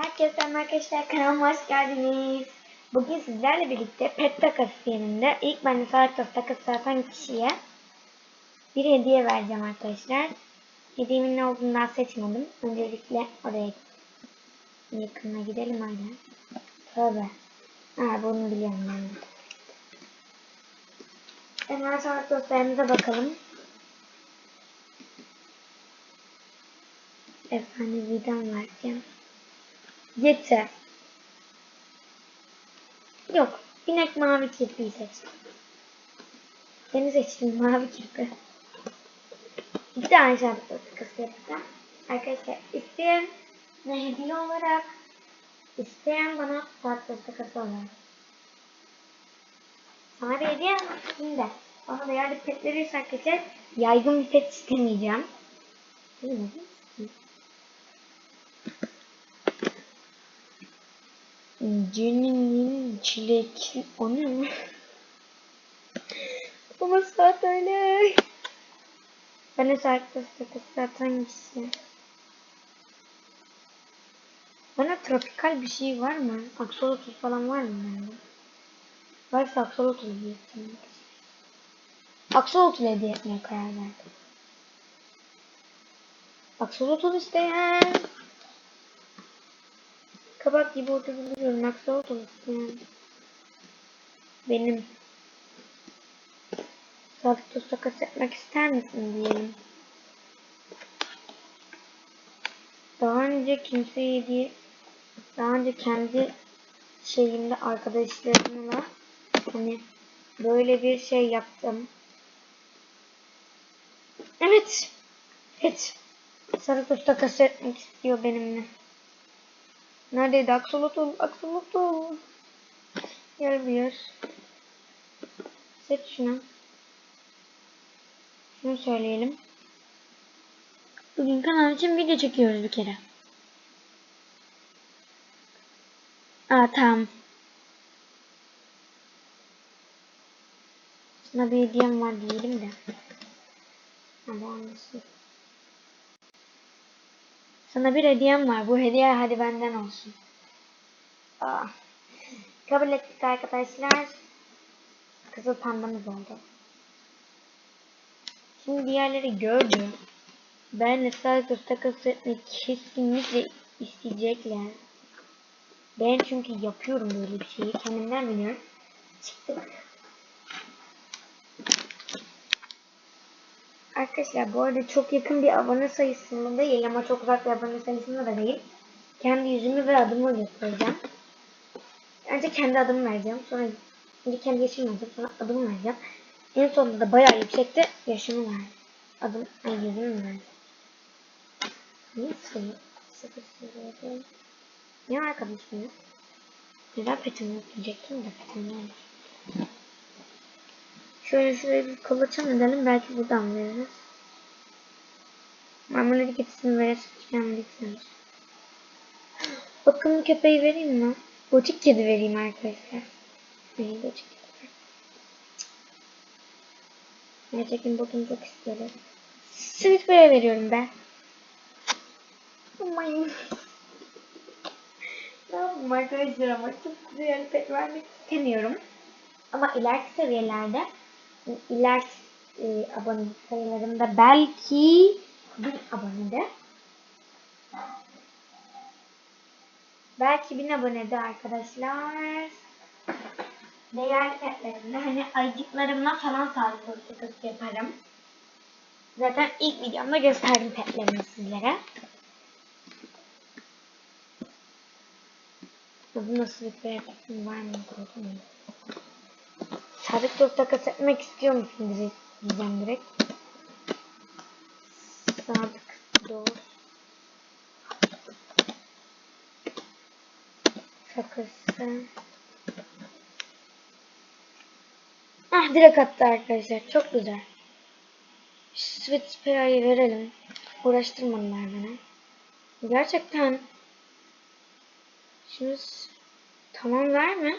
Herkese arkadaşlar kanalıma hoş geldiniz. Bugün sizlerle birlikte pet takası yerinde ilk ben de Sarkos takası atan kişiye bir hediye vereceğim arkadaşlar. Hediyemin ne olduğunu daha seçmedim. Öncelikle oraya yakınına gidelim öyle. Tövbe. Ha bunu biliyorum ben. Hemen Sarkoslarımıza bakalım. Efendim vidam vereceğim. Yeter. Yok. Binek mavi kirpiyi seçtim. Seni seçtim mavi kirpi. Bir tane şarkı takısı yapacağım. Arkadaşlar isteyen ne hediye olarak isteyen bana şarkı takısı olarak. Sana bir hediye da. Bana da yerde pet verirse arkadaşlar yaygın bir pet istemeyeceğim. Değil mi? Jenny'nin çilekli... O ne mi? Ama saat öyle. Ben de saat takısı zaten hangisi? Bana tropikal bir şey var mı? Aksolotl falan var mı bende? Varsa aksolotl hediye etmek Aksolotl hediye etmeye karar verdim. Aksolotl isteyen. Kabak gibi ortada duruyorum. Aksolotl isteyen. Benim. Dost takas etmek ister misin diyelim. Daha önce kimseye hediye daha önce kendi şeyimde arkadaşlarımla hani böyle bir şey yaptım. Evet. Evet. Sarı dost takas etmek istiyor benimle. Neredeydi? Aksolotl. Aksolotl. Gel bir yer. Seç şunu. Şunu söyleyelim. Bugün kanal için video çekiyoruz bir kere. Aa tamam. Sana bir hediyem var diyelim de. Hadi anlasın. Sana bir hediyem var. Bu hediye hadi benden olsun. Aa. Kabul ettik arkadaşlar. Kızıl pandamız oldu. Şimdi diğerleri gördü. Ben sadece takas etmek kesinlikle isteyecekler. Ben çünkü yapıyorum böyle bir şeyi. Kendimden biliyorum. Çıktık. Arkadaşlar bu arada çok yakın bir abone sayısında değil ama çok uzak bir abone sayısında da değil. Kendi yüzümü ve adımı göstereceğim. Önce kendi adımı vereceğim. Sonra önce kendi yaşımı vereceğim. Sonra adımı vereceğim. En sonunda da bayağı yüksekte yaşımı ver. Adım, ay yüzümü vereceğim. Niye sıfır? Sıfır sıfır. Ne arkadaşım yok? Neden petim yok diyecektim de petim yok. Şöyle şuraya bir kolaçan edelim. Belki buradan veririz. Marmalı getisini veririz. Tükenmedik sanır. Bakın köpeği vereyim mi? Gotik kedi vereyim arkadaşlar. Neyi gotik kedi? Gerçekten botunu çok istiyorum. Sweet Bear'e veriyorum ben. Aman. ne yapayım arkadaşlar ama çok güzel pek vermek istemiyorum. Ama ileriki seviyelerde ileriki e, abone sayılarımda belki bin abonede belki bin abonede arkadaşlar değerli petlerimde hani ayıcıklarımla falan sağlık politikası yaparım. Zaten ilk videomda gösterdim petlerimi sizlere. Bu nasıl bir efektim var mı? Sadık dost takas etmek istiyor musun direkt? Diyeceğim direkt. Sadık dost takası. Ah direkt attı arkadaşlar. Çok güzel. Sweet Sparrow'yu verelim. Uğraştırmadılar beni. Gerçekten Şimdi tamam verme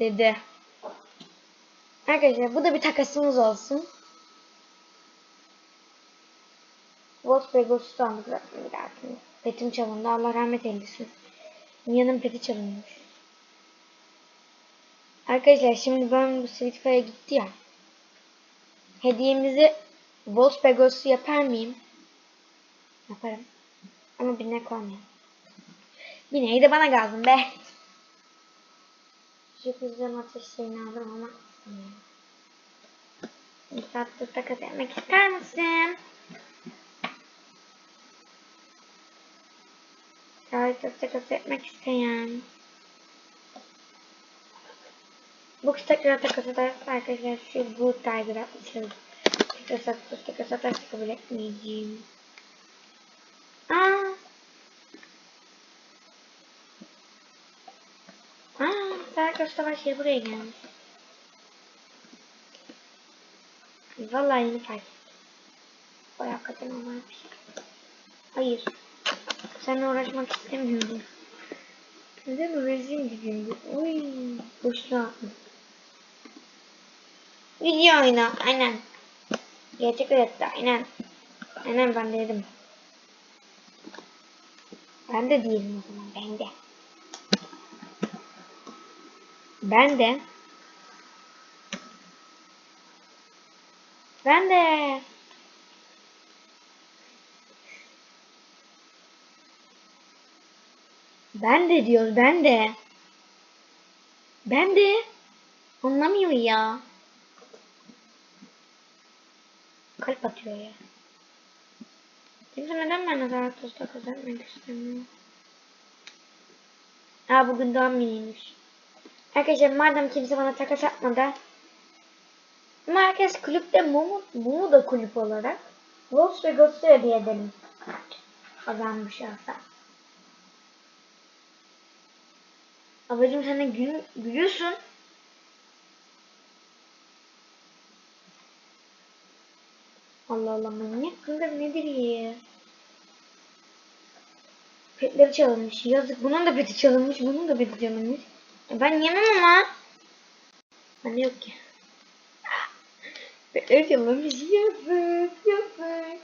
dedi. Arkadaşlar bu da bir takasımız olsun. Wolf ve Ghost'u aldık zaten bir. Betim çalındı Allah rahmet eylesin. Mia'nın peti çalınmış. Arkadaşlar şimdi ben bu Sweetfire gitti ya. Hediyemizi Wolfsburgos'u yapar mıyım? Yaparım. Ama birine koymayayım. Bineği de bana kalsın be. Şu kızın ateş şeyini aldım ama tatlı takas etmek ister misin? Tatlı takas etmek isteyen. Bu tekrar takas ederse arkadaşlar şu bu tiger atmışız. Tekrar satış takas ederse kabul etmeyeceğim. Aa. Aa, Serkan Savaş yeri buraya gelmiş. Vallahi yeni fark ettim. Vay hakikaten o varmış. Hayır. Seninle uğraşmak istemiyorum. Neden uğraşayım ki şimdi? Uy, boşuna atma. Video oyna, aynen. Gerçek hayatta, aynen. Aynen ben de dedim. Ben de değilim o zaman, ben de. Ben de. Ben de. Ben de diyor, ben de. Ben de. Anlamıyor ya. Kalp atıyor ya. Kimse neden benimle daha tosta kazanmak istemiyor? Aa bugün doğum günüymüş. Arkadaşlar madem kimse bana takas atmadı. Ama herkes kulüpte Mumu, Mumu da kulüp olarak Wolves ve Ghost'u hediye edelim. Kazanmış olsa. Ablacım sen de gül, gülüyorsun. Allah Allah manyak kızlar nedir ya? Petleri çalınmış. Yazık. Bunun da peti çalınmış. Bunun da peti çalınmış. E ben yemem ama. Hani yok ki. Petleri çalınmış. Yazık. Yazık.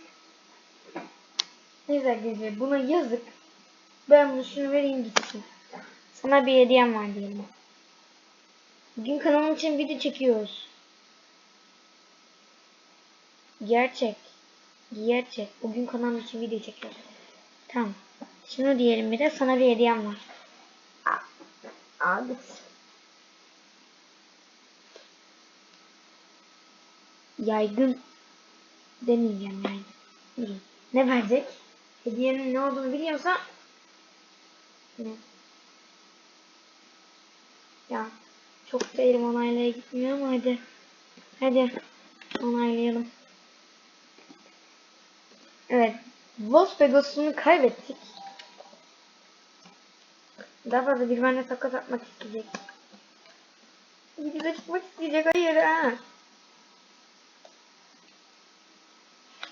Neyse arkadaşlar buna yazık. Ben bunu şunu vereyim gitsin. Sana bir hediyem var diyelim. Bugün kanalım için video çekiyoruz. Gerçek. Gerçek. Bugün kanalım için video çekiyoruz. Tamam. Şunu diyelim bir de sana bir hediyem var. Al, al git. Yaygın demeyeceğim. Bileyim. Ne verecek? Hediyenin ne olduğunu biliyorsa ne? Ya çok da onaylaya gitmiyor ama hadi. Hadi onaylayalım. Evet. Wolf Pegasus'unu kaybettik. Daha fazla bir benimle takas atmak isteyecek. Videoda çıkmak isteyecek. Hayır ha.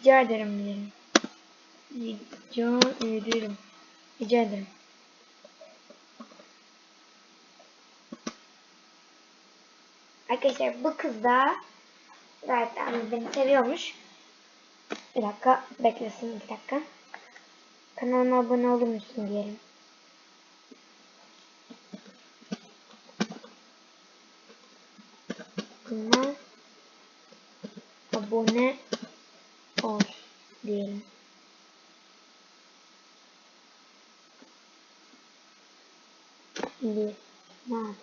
Rica ederim diyelim. Rica ederim. Rica ederim. Arkadaşlar bu kız da zaten beni seviyormuş. Bir dakika beklesin bir dakika. Kanalıma abone olur musun diyelim. Buna abone ol diyelim. Bir, ne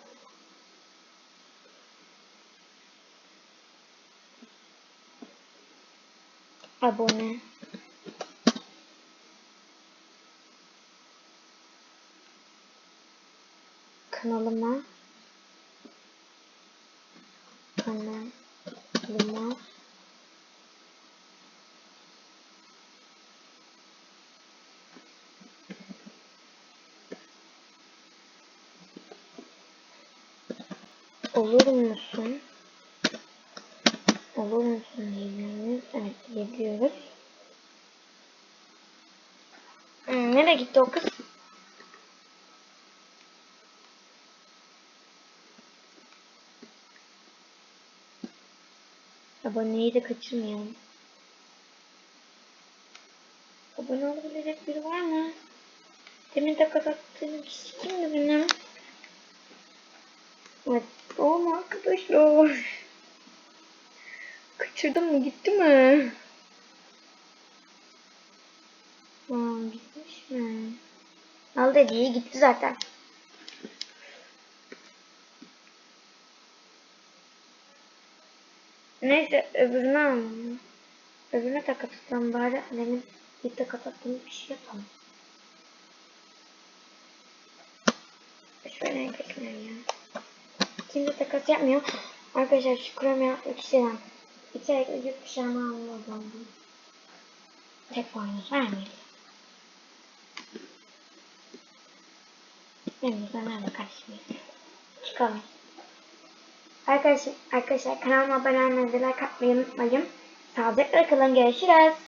abone. Kanalıma. Kanalıma olur musun? Olur musun diyebiliriz. Evet diyebiliyoruz. Hmm, nereye gitti o kız? Aboneyi de kaçırmayalım. Abone olabilecek biri var mı? Demin takas attığım kişi kimdi benim? Evet. O mu arkadaşlar? Kaçırdım mı? Gitti mi? Aa, gitmiş mi? Al dediği gitti zaten. Neyse öbürünü alalım. Öbürüne takat atalım bari. Demin bir takat attığım bir şey yapalım. Şöyle arkadaşlar ya. Kimse takas yapmıyor. Arkadaşlar şu kremi yapmak kişiden. İçerikli yurt dışına almadım. Tek boynuz vermeyin. Elimizden nerede kaçmıyor. Çıkalım. Arkadaşlar, arkadaşlar kanalıma abone olmayı like unutmayın. Sağlıcakla kalın. Görüşürüz.